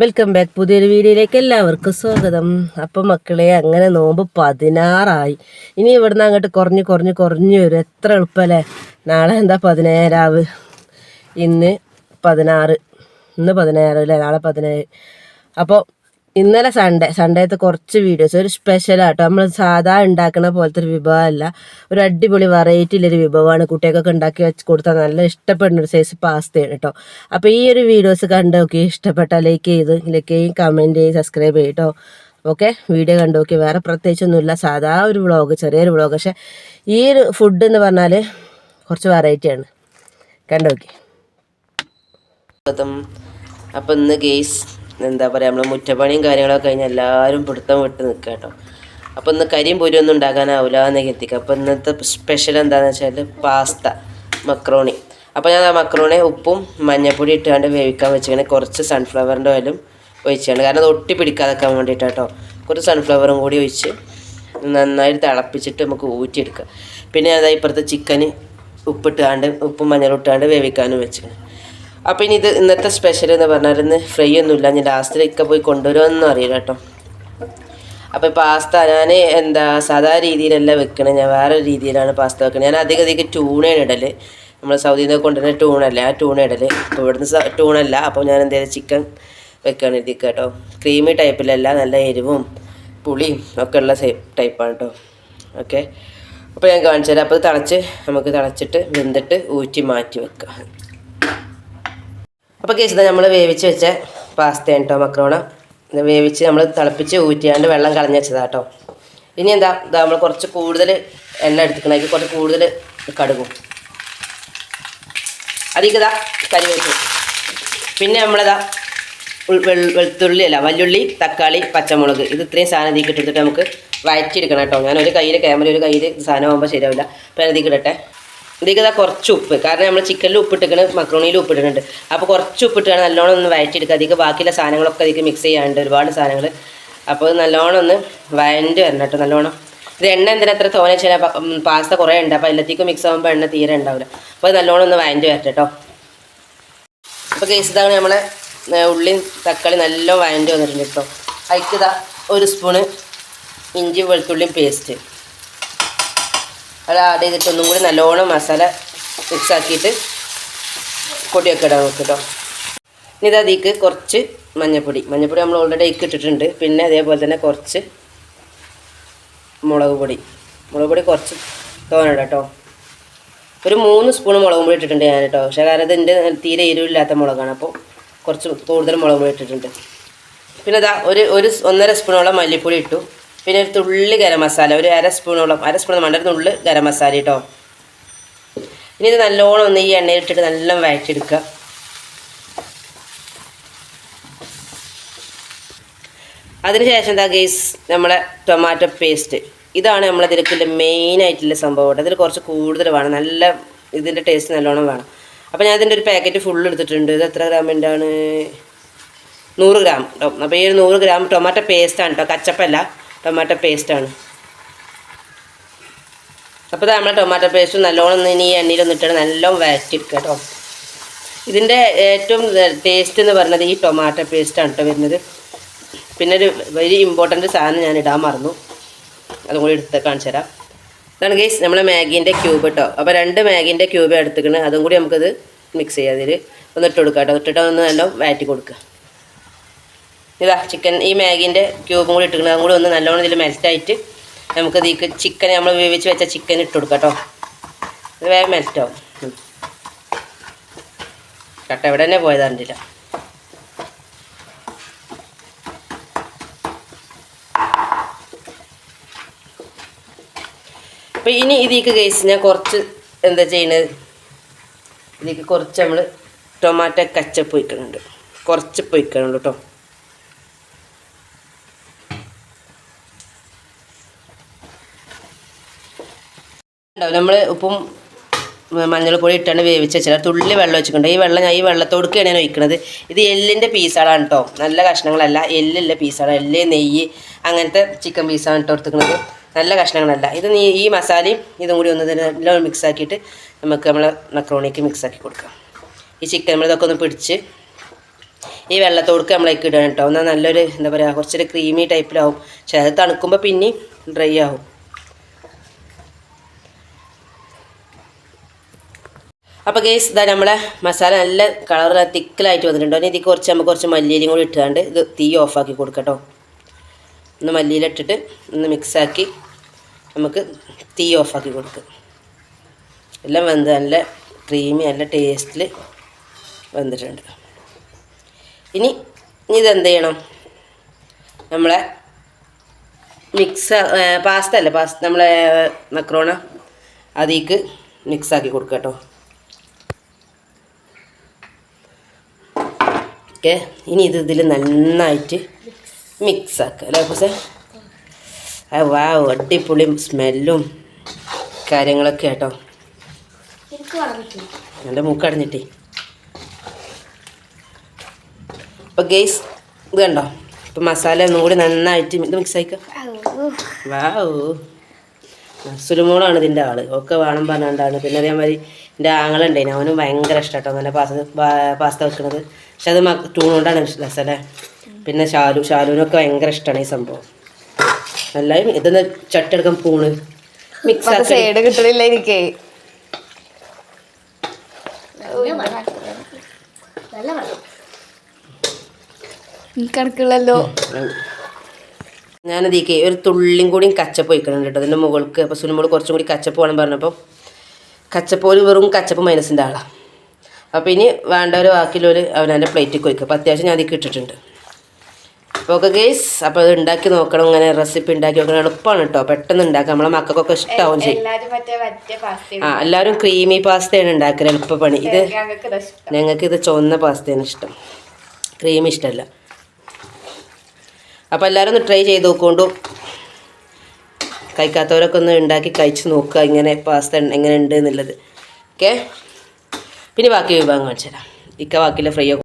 Welcome back പുതിയൊരു വീഡിയോയിലേക്ക് എല്ലാവർക്കും സ്വാഗതം. അപ്പം മക്കളെ അങ്ങനെ നോമ്പ് പതിനാറായി. ഇനി ഇവിടുന്ന് അങ്ങോട്ട് കുറഞ്ഞ് കുറഞ്ഞ് കുറഞ്ഞ് വരും. എത്ര എളുപ്പമല്ലേ നാളെ എന്താ പതിനേഴാവ്? ഇന്ന് പതിനാറ്. ഇന്ന് പതിനേഴ് അല്ലേ നാളെ പതിനേഴ്. അപ്പോൾ ഇന്നലെ സൺഡേ സൺഡേത്തെ കുറച്ച് വീഡിയോസ് ഒരു സ്പെഷ്യലാട്ടോ നമ്മൾ സാധാ ഉണ്ടാക്കുന്ന പോലത്തെ ഒരു വിഭവമല്ല ഒരു അടിപൊളി വെറൈറ്റിയിലൊരു വിഭവമാണ്. കുട്ടികൾക്കൊക്കെ ഉണ്ടാക്കി വെച്ച് കൊടുത്താൽ നല്ല ഇഷ്ടപ്പെടുന്ന ഒരു സൈസ് പാസ്തയാണ് കേട്ടോ അപ്പോൾ ഈ ഒരു വീഡിയോസ് കണ്ട് നോക്കി ഇഷ്ടപ്പെട്ടാൽ ലൈക്ക് ചെയ്ത് ലൈക്ക് ചെയ്യും കമന്റ് ചെയ്യും സബ്സ്ക്രൈബ് ചെയ്യും കേട്ടോ ഓക്കെ വീഡിയോ കണ്ടു നോക്കി വേറെ പ്രത്യേകിച്ചൊന്നുമില്ല. സാധാ ഒരു വ്ളോഗ് ചെറിയൊരു വ്ളോഗ് പക്ഷേ ഈ ഒരു ഫുഡ് എന്ന് പറഞ്ഞാൽ കുറച്ച് വെറൈറ്റിയാണ് കണ്ടു നോക്കി അപ്പം ഇന്ന് ഗെയ്സ് എന്താ പറയുക നമ്മൾ മുറ്റപ്പണിയും കാര്യങ്ങളൊക്കെ കഴിഞ്ഞ് എല്ലാവരും പിടുത്തം വിട്ട് നിൽക്കുക കേട്ടോ അപ്പോൾ ഇന്ന് കരിയും പൊരി ഒന്നും ഉണ്ടാക്കാനാവില്ല എന്നൊക്കെ എത്തിക്കുക അപ്പോൾ ഇന്നത്തെ സ്പെഷ്യൽ എന്താണെന്ന് വെച്ചാൽ പാസ്ത മക്രോണി. അപ്പോൾ ഞാൻ ആ മക്രോണി ഉപ്പും മഞ്ഞപ്പൊടി ഇട്ടുകൊണ്ട് വേവിക്കാൻ വെച്ചിങ്ങനെ കുറച്ച് സൺഫ്ലവറിന്റെ ഓയിലും ഒഴിച്ചാണ്. കാരണം അത് ഒട്ടി പിടിക്കാതെക്കാൻ വേണ്ടിയിട്ട് കേട്ടോ കുറച്ച് സൺഫ്ലവറും കൂടി ഒഴിച്ച് നന്നായിട്ട് തിളപ്പിച്ചിട്ട് നമുക്ക് ഊറ്റിയെടുക്കാം. പിന്നെ അതായത് ഇപ്പുറത്തെ ചിക്കന് ഉപ്പിട്ടാണ്ട് ഉപ്പും മഞ്ഞളും ഇട്ടാണ്ട് വേവിക്കാനും വെച്ചിട്ടുണ്ട് അപ്പോൾ ഇനി ഇത് ഇന്നത്തെ സ്പെഷ്യൽ എന്ന് പറഞ്ഞാൽ ഇന്ന് ഫ്രൈ ഒന്നുമില്ല. ഞാൻ ലാസ്റ്റിൽ ഒക്കെ പോയി കൊണ്ടുവരുമെന്നും അറിയില്ല കേട്ടോ. അപ്പോൾ പാസ്ത ഞാൻ എന്താ സാധാ രീതിയിലല്ല വെക്കണത് ഞാൻ വേറെ രീതിയിലാണ് പാസ്ത വെക്കണത് ഞാൻ അധികം അധികം ട്യൂണയാണ് ഇടൽ നമ്മൾ സൗദിയിൽ നിന്ന് കൊണ്ടുവരുന്ന ട്യൂണല്ലേ ആ ട്യൂണ ഇടൽ അപ്പോൾ ഇവിടുന്ന് ട്യൂണല്ല അപ്പോൾ ഞാൻ എന്തെങ്കിലും ചിക്കൻ വെക്കുകയാണ് ഇതിൽ കേട്ടോ. ക്രീമി ടൈപ്പിലല്ല നല്ല എരിവും പുളിയും ഒക്കെ ഉള്ള ടൈപ്പാണ് കേട്ടോ. ഓക്കെ അപ്പോൾ ഞാൻ കാണിച്ചു തരാം. അപ്പോൾ തിളച്ച് നമുക്ക് തിളച്ചിട്ട് വെന്തിട്ട് ഊറ്റി മാറ്റി വെക്കാം. അപ്പോൾ കേസ് നമ്മൾ വേവിച്ച് വെച്ച പാസ്തയാണ് കേട്ടോ മക്രോണ വേവിച്ച് നമ്മൾ തിളപ്പിച്ച് ഊറ്റിയാണ്ട് വെള്ളം കളഞ്ഞ് വെച്ചതാ കേട്ടോ ഇനി എന്താ ഇതാ നമ്മൾ കുറച്ച് കൂടുതൽ എണ്ണ എടുത്തിക്കണേക്ക് കുറച്ച് കൂടുതൽ കടുകും. അതിലേക്ക് ഇതാ കരിവേപ്പ്. പിന്നെ നമ്മളിതാ വെളുത്തുള്ളി അല്ല വല്ലുള്ളി തക്കാളി പച്ചമുളക് ഇത് ഇത്രയും സാധനം ഇതിലേക്ക് ഇട്ടിട്ട് നമുക്ക് വഴറ്റിയെടുക്കണം കേട്ടോ ഞാൻ ഒരു കയ്യിൽ ക്യാമറ ഒരു കയ്യിൽ സാധനം ആകുമ്പോൾ ശരിയാവില്ല. അപ്പോൾ ഞാൻ ഇതിലേക്ക് ഇടട്ടെ ഇതിലേക്ക് ഇതാ കുറച്ച് ഉപ്പ്. കാരണം നമ്മൾ ചിക്കനിൽ ഉപ്പിട്ടിക്കണ് മക്രോണിയിൽ ഉപ്പിട്ടിട്ടുണ്ട്. അപ്പോൾ കുറച്ച് ഉപ്പിട്ടാണ് നല്ലോണം ഒന്ന് വഴറ്റിയെടുക്കുക അധികം ബാക്കിയുള്ള സാധനങ്ങളൊക്കെ അധികം മിക്സ് ചെയ്യാണ്ട് ഒരുപാട് സാധനങ്ങൾ അപ്പോൾ നല്ലോണം ഒന്ന് വഴണ്ട് വരണം കേട്ടോ നല്ലോണം. ഇത് എണ്ണ എന്തിനാ എത്ര തോനെ വെച്ചാൽ പാസ്ത കുറേ ഉണ്ട്. അപ്പോൾ എല്ലാത്തേക്കും മിക്സ് ആകുമ്പോൾ എണ്ണ തീരെ ഉണ്ടാവില്ല. അപ്പോൾ നല്ലോണം ഒന്ന് വഴണ്ട് വരട്ടെ കേട്ടോ. അപ്പോൾ കേസ് ഇതാണ് നമ്മളെ ഉള്ളിയും തക്കാളി നല്ലോണം വഴണ്ടി വന്നിട്ടുണ്ട് കേട്ടോ. അതിക്കിതാ ഒരു സ്പൂണ് ഇഞ്ചി വെളുത്തുള്ളിയും പേസ്റ്റ് അത് ആഡ് ചെയ്തിട്ട് ഒന്നും കൂടി നല്ലോണം മസാല മിക്സ് ആക്കിയിട്ട് പൊടിയൊക്കെ ഇടാൻ നോക്കും കേട്ടോ ഇനി ഇത് അതിക്ക് കുറച്ച് മഞ്ഞൾപ്പൊടി മഞ്ഞൾപ്പൊടി നമ്മൾ ഓൾറെഡി അതിലേക്ക് ഇട്ടിട്ടുണ്ട്. പിന്നെ അതേപോലെ തന്നെ കുറച്ച് മുളക് പൊടി. മുളക് പൊടി കുറച്ച് തോന്നണം കേട്ടോ ഒരു മൂന്ന് സ്പൂൺ മുളക് പൊടി ഇട്ടിട്ടുണ്ട് ഞാൻ കേട്ടോ പക്ഷേ കാരണം ഇതിന്റെ തീരെ എരിവില്ലാത്ത മുളകാണ്. അപ്പോൾ കുറച്ച് കൂടുതൽ മുളക് പൊടി ഇട്ടിട്ടുണ്ട്. പിന്നെ ഇതാ ഒരു ഒരു ഒന്നര സ്പൂണോളം മല്ലിപ്പൊടി ഇട്ടു. പിന്നെ ഒരു തുള്ളി ഗരം മസാല ഒരു അര സ്പൂണോളം അര സ്പൂൺ വേണ്ട ഒരു തുള്ളി ഗരം മസാല കേട്ടോ ഇനി ഇത് നല്ലോണം ഒന്ന് ഈ എണ്ണയിൽ ഇട്ടിട്ട് നല്ല വഴറ്റിയെടുക്കുക അതിനുശേഷം എന്താ ഗേസ് നമ്മളെ ടൊമാറ്റോ പേസ്റ്റ് ഇതാണ് നമ്മളെ തിരക്കിന്റെ മെയിൻ ആയിട്ടുള്ള സംഭവം അതിൽ കുറച്ച് കൂടുതൽ വേണം. നല്ല ഇതിന്റെ ടേസ്റ്റ് നല്ലോണം വേണം. അപ്പോൾ ഞാൻ ഇതിന്റെ ഒരു പാക്കറ്റ് ഫുൾ എടുത്തിട്ടുണ്ട്. ഇത് എത്ര ഗ്രാമിന്റെ ആണ് നൂറ് ഗ്രാം അപ്പോൾ ഈ ഒരു നൂറ് ഗ്രാം ടൊമാറ്റോ പേസ്റ്റാണ് കേട്ടോ കച്ചപ്പല്ല. ടൊമാറ്റോ പേസ്റ്റാണ് അപ്പോൾ നമ്മൾ ടൊമാറ്റോ പേസ്റ്റ് നല്ലോണം ഇനി ഈ എണ്ണയിലൊന്ന് നല്ലോണം വഴറ്റിയെടുക്കുക കേട്ടോ ഇതിന്റെ ഏറ്റവും ടേസ്റ്റ് എന്ന് പറഞ്ഞത് ഈ ടൊമാറ്റോ പേസ്റ്റാണ് കേട്ടോ വരുന്നത്. പിന്നെ ഒരു വെരി ഇമ്പോർട്ടന്റ് സാധനം ഞാൻ ഇടാൻ മറന്നു. അതും കൂടി എടുത്ത് കാണിച്ചു തരാം. ഇതാണ് ഗെയ്സ് നമ്മളെ മാഗീന്റെ ക്യൂബ് കേട്ടോ അപ്പോൾ രണ്ട് മാഗീന്റെ ക്യൂബ് എടുത്തിക്കണ് അതും കൂടി നമുക്കത് മിക്സ് ചെയ്യാതിൽ ഒന്ന് ഇട്ട് കൊടുക്കാം കേട്ടോ ഇട്ടിട്ട് ഒന്ന് നല്ലോണം വഴറ്റി കൊടുക്കുക. ഇതാ ചിക്കൻ ഈ മാഗിന്റെ ക്യൂബും കൂടി ഇട്ടിക്കണം അതും കൂടി ഒന്ന് നല്ലോണം ഇതിൽ മെൽറ്റായിട്ട് നമുക്ക് ഇതിക്ക് ചിക്കൻ നമ്മൾ വേവിച്ച് വെച്ച ചിക്കൻ ഇട്ട് കൊടുക്കാം കേട്ടോ ഇത് വേഗം മെൽറ്റാവും കേട്ടോ എവിടെ തന്നെ പോയതാണ്ടില്ല അപ്പം ഇനി ഇതിക്ക് കേസ് ഞാൻ കുറച്ച് എന്താ ചെയ്യണത്? ഇതിലേക്ക് കുറച്ച് നമ്മൾ ടൊമാറ്റോ കച്ചപ്പ് വയ്ക്കുന്നുണ്ട് കുറച്ച് പൊയ്ക്കണുള്ളൂ കേട്ടോ നമ്മൾ ഉപ്പും മഞ്ഞൾപ്പൊടി ഇട്ടാണ് വേവിച്ച് വെച്ചാൽ തുള്ളി വെള്ളം വെച്ചിട്ടുണ്ട് ഈ വെള്ളം ഞാൻ ഈ വെള്ളത്തോടുക്കാണ് ഞാൻ ഒഴിക്കുന്നത് ഇത് എല്ലിന്റെ പീസാണ് കേട്ടോ. നല്ല കഷ്ണങ്ങളല്ല. എല്ലുള്ള പീസാണ്. എല്ല് നെയ്യ് അങ്ങനത്തെ ചിക്കൻ പീസാണ് കേട്ടോ എടുത്തിരിക്കുന്നത്. നല്ല കഷ്ണങ്ങളല്ല. ഇത് നീ ഈ മസാലയും ഇതും കൂടി ഒന്ന് എല്ലാം മിക്സ് ആക്കിയിട്ട് നമുക്ക് നമ്മളെ മക്രോണിക്ക് മിക്സ് ആക്കി കൊടുക്കാം. ഈ ചിക്കൻ നമ്മളിതൊക്കെ ഒന്ന് പിടിച്ച് ഈ വെള്ളത്തോടുക്ക് നമ്മളേക്ക് ഇടണം കേട്ടോ. എന്നാൽ നല്ലൊരു എന്താ പറയുക കുറച്ചൊരു ക്രീമി ടൈപ്പിലാവും അത് തണുക്കുമ്പോൾ പിന്നെയും ഡ്രൈ ആവും. അപ്പോൾ ഗേസ് ഇതാ നമ്മളെ മസാല നല്ല കളർ തിക്കിലായിട്ട് വന്നിട്ടുണ്ട്. ഇനി ഇതിൽ കുറച്ച് നമുക്ക് കുറച്ച് മല്ലിയിലും കൂടി ഇട്ടുകൊണ്ട് ഇത് തീ ഓഫാക്കി കൊടുക്കട്ടോ. ഒന്ന് മല്ലിയിലിട്ടിട്ട് ഒന്ന് മിക്സാക്കി നമുക്ക് തീ ഓഫാക്കി കൊടുക്കുക എല്ലാം വെന്ത് നല്ല ക്രീമി നല്ല ടേസ്റ്റിൽ വന്നിട്ടുണ്ട്. ഇനി ഇനി ഇതെന്ത് ചെയ്യണം? നമ്മളെ മിക്സ് പാസ്ത അല്ല? പാസ്ത നമ്മളെ മക്രോണ അതിക്ക് മിക്സാക്കി കൊടുക്കാം കേട്ടോ. ഓക്കെ. ഇനി ഇത് ഇതിൽ നന്നായിട്ട് മിക്സ് ആക്കുക അല്ലേ പക്ഷേ ആ വാ അടിപൊളി സ്മെല്ലും കാര്യങ്ങളൊക്കെ കേട്ടോ എന്റെ മൂക്കടഞ്ഞിട്ടേ അപ്പോൾ ഗെയ്സ് ഇത് കണ്ടോ? ഇപ്പം മസാല ഒന്നും കൂടി നന്നായിട്ട് ഇത് മിക്സ് ആയിക്കോ? വാ ഓ സുലുമോളാണ് ഇതിന്റെ ആൾ. ഒക്കെ വേണം പറഞ്ഞാണ്ടാണ്. പിന്നെ അതേമാതിരി എന്റെ ആങ്ങളുണ്ടായിന് അവനും ഭയങ്കര ഇഷ്ടമാട്ടോ അങ്ങനെ പാസ്ത പാസ്ത വെക്കണത്. പക്ഷെ അത് തൂണുകൊണ്ടാണ് കൊണ്ടാണ് രസമല്ലേ പിന്നെ ഷാലു ഷാലുവിനൊക്കെ ഭയങ്കര ഇഷ്ടമാണ് ഈ സംഭവം. നല്ല ഇതൊന്ന് ചട്ടെടുക്കാൻ പൂണ്. മിക്സ് സൈഡ് കിട്ടണില്ല എനിക്ക്. കണക്കുള്ളല്ലോ ഞാനതീക്ക് ഒരു തുള്ളിയും കൂടി കച്ചപ്പ് വയ്ക്കണം കേട്ടോ അതിന്റെ മുകൾക്ക് അപ്പോൾ സുനിമോൾ കുറച്ചും കൂടി കച്ചപ്പ് വേണം പറഞ്ഞപ്പോൾ കച്ചപ്പ് ഒരു വെറും കച്ചപ്പ് മൈനസിന്റെ ആളാണ് അപ്പോൾ ഇനി വേണ്ട ഒരു ബാക്കിയുള്ളവർ അവനവന്റെ പ്ലേറ്റിൽ കൊയ്ക്കും അപ്പോൾ അത്യാവശ്യം ഞാൻ അതിൽ ഇട്ടിട്ടുണ്ട്. അപ്പോൾ ഒക്കെ ഗേസ് അപ്പോൾ അത് ഉണ്ടാക്കി നോക്കണം ഇങ്ങനെ റെസിപ്പി ഉണ്ടാക്കി നോക്കണം. എളുപ്പമാണ് കേട്ടോ പെട്ടെന്ന് ഉണ്ടാക്കാം. നമ്മളെ മക്കൾക്കൊക്കെ ഇഷ്ടമാവും ചെയ്യും. ആ എല്ലാവരും ക്രീമി പാസ്തയാണ് ഉണ്ടാക്കൽ എളുപ്പപ്പണി. ഇത് ഞങ്ങൾക്ക് ഇത് ചുവന്ന പാസ്തയാണ് ഇഷ്ടം. ക്രീം ഇഷ്ടമല്ല അപ്പോൾ എല്ലാവരും ഒന്ന് ട്രൈ ചെയ്ത് നോക്കൊണ്ടും. കഴിക്കാത്തവരൊക്കെ ഒന്ന് ഉണ്ടാക്കി കഴിച്ച് നോക്കുക ഇങ്ങനെ പാസ്ത എങ്ങനെ ഉണ്ട് എന്നുള്ളത്. ഓക്കെ പിന്നെ ബാക്കി വിഭാഗം കാണിച്ചു തരാം ഇക്ക ബാക്കിയുള്ള ഫ്രൈ